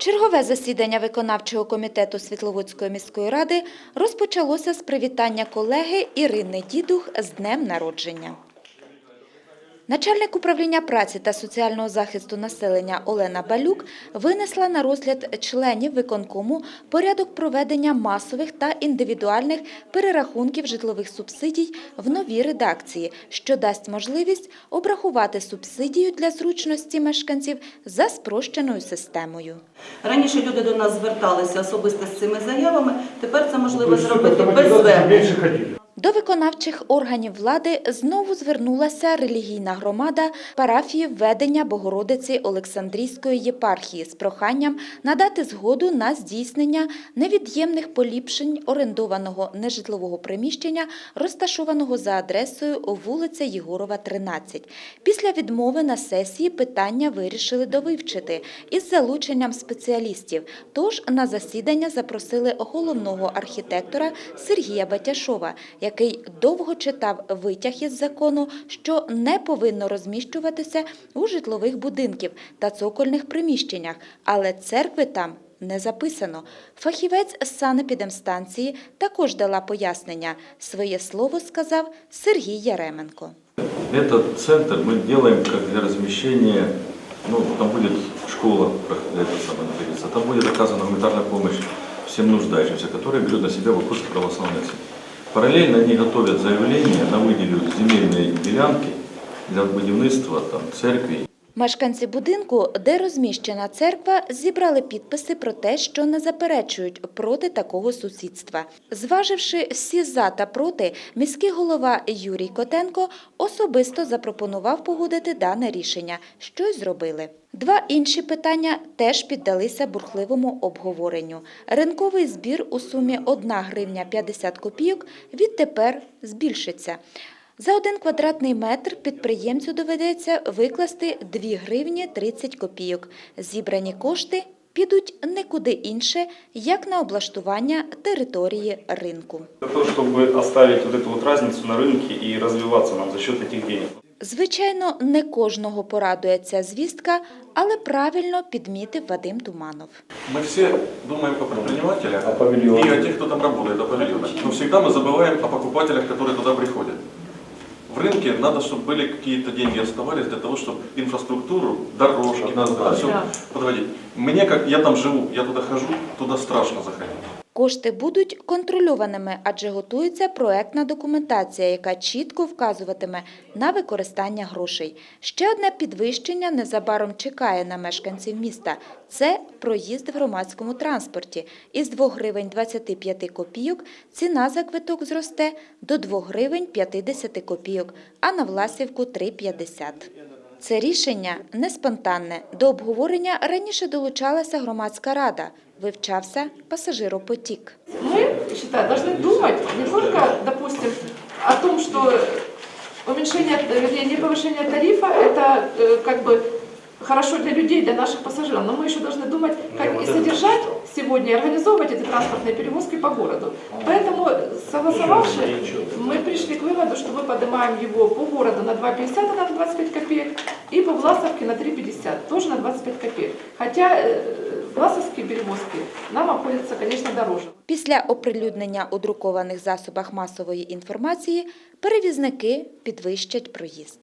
Чергове засідання виконавчого комітету Світловодської міської ради розпочалося з привітання колеги Ірини Дідух з днем народження. Начальник управління праці та соціального захисту населення Олена Балюк винесла на розгляд членів виконкому порядок проведення масових та індивідуальних перерахунків житлових субсидій в новій редакції, що дасть можливість обрахувати субсидію для зручності мешканців за спрощеною системою. Раніше люди до нас зверталися особисто з цими заявами. Тепер це можливо зробити без ходили. До виконавчих органів влади знову звернулася релігійна громада парафії введення Богородиці Олександрійської єпархії з проханням надати згоду на здійснення невід'ємних поліпшень орендованого нежитлового приміщення, розташованого за адресою вулиця Єгорова, 13. Після відмови на сесії питання вирішили довивчити із залученням спеціалістів. Тож на засідання запросили головного архітектора Сергія Батяшова, який довго читав витяг із закону, що не повинно розміщуватися у житлових будинків та цокольних приміщеннях, але церкви там не записано. Фахівець з санепідемстанції також дала пояснення. Своє слово сказав Сергій Яременко. Этот центр мы делаем как для размещения, ну, там будет школа, как это самое находится, там будет оказана гуманитарная помощь всем нуждающимся, которые берут на себя вопросы православной церкви. Параллельно они готовят заявление на выделю земельные делянки для будівництва там, церкви Мешканці будинку, де розміщена церква, зібрали підписи про те, що не заперечують проти такого сусідства. Зваживши всі за та проти, міський голова Юрій Котенко особисто запропонував погодити дане рішення, що й зробили. Два інші питання теж піддалися бурхливому обговоренню. Ринковий збір у сумі 1 гривня 50 копійок відтепер збільшиться. За один квадратний метр підприємцю доведеться викласти 2 гривні 30 копійок. Зібрані кошти підуть не куди інше, як на облаштування території ринку. Для того, чтобы оставить вот эту вот разницу на рынке и развиваться нам за счет этих денег. Звичайно, не кожного порадує ця звістка, але правильно підмітив Вадим Туманов. Мы все думаем о предпринимателях О павильоне. и о тех, кто там работает, о павильонах. Но всегда мы забываем о покупателях, которые туда приходят. В рынке надо, чтобы были какие-то деньги оставались для того, чтобы инфраструктуру, дорожки, Однозначно. все подводить. Мне, как я там живу, я туда хожу, туда страшно заходить. Кошти будуть контрольованими, адже готується проектна документація, яка чітко вказуватиме на використання грошей. Ще одне підвищення незабаром чекає на мешканців міста. Це проїзд в громадському транспорті. Із 2 гривень 25 копійок ціна за квиток зросте до 2 гривень 50 копійок, а на Власівку 3,50. Це рішення не спонтанне. До обговорення раніше долучалася громадська рада. Вивчався пасажиропотік. мы, считаю, должны думать не только, допустим, о том, что уменьшение, вернее, не повышение тарифа, это э, как бы хорошо для людей, для наших пассажиров, но мы еще должны думать, как и содержать сегодня, и организовывать эти транспортные перевозки по городу. Поэтому, согласовавши, мы пришли к выводу, что мы поднимаем его по городу на 2,50, а на 25 копеек, и по Власовке на 3,50, тоже на 25 копеек. Хотя власовские перевозки нам обходяться, звісно, дороже. Після оприлюднення у друкованих засобах масової інформації перевізники підвищать проїзд.